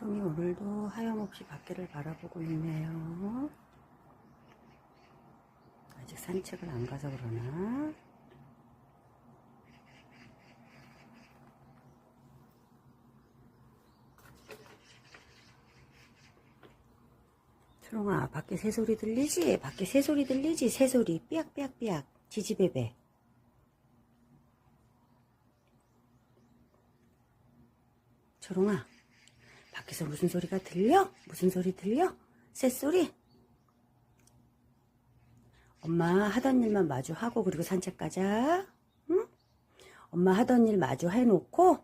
초롱이 오늘도 하염없이 밖에를 바라보고 있네요. 아직 산책을 안 가서 그러나? 초롱아, 밖에 새소리 들리지? 밖에 새소리 들리지? 새소리. 삐약삐약삐약. 지지배배. 초롱아, 밖에서 무슨 소리가 들려? 무슨 소리 들려? 새소리? 엄마 하던 일만 마주 하고 그리고 산책 가자. 응? 엄마 하던 일 마주 해놓고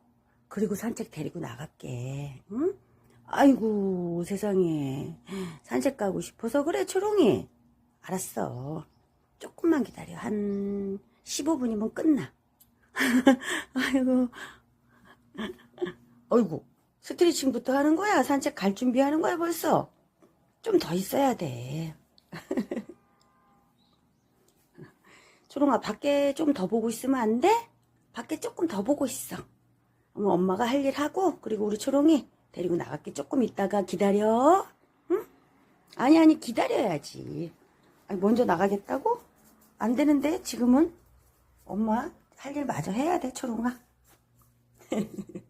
그리고 산책 데리고 나갈게. 응? 아이고 세상에 산책 가고 싶어서 그래 초롱이. 알았어. 조금만 기다려. 한 15분이면 끝나. 아이고. 어이구, 스트레칭부터 하는 거야? 산책 갈 준비하는 거야, 벌써? 좀 더 있어야 돼. 초롱아, 밖에 좀 더 보고 있으면 안 돼? 밖에 조금 더 보고 있어. 어머, 엄마가 할 일 하고, 그리고 우리 초롱이 데리고 나갈게. 조금 있다가 기다려. 응? 아니, 아니, 기다려야지. 아니, 먼저 나가겠다고? 안 되는데, 지금은? 엄마 할 일 마저 해야 돼, 초롱아.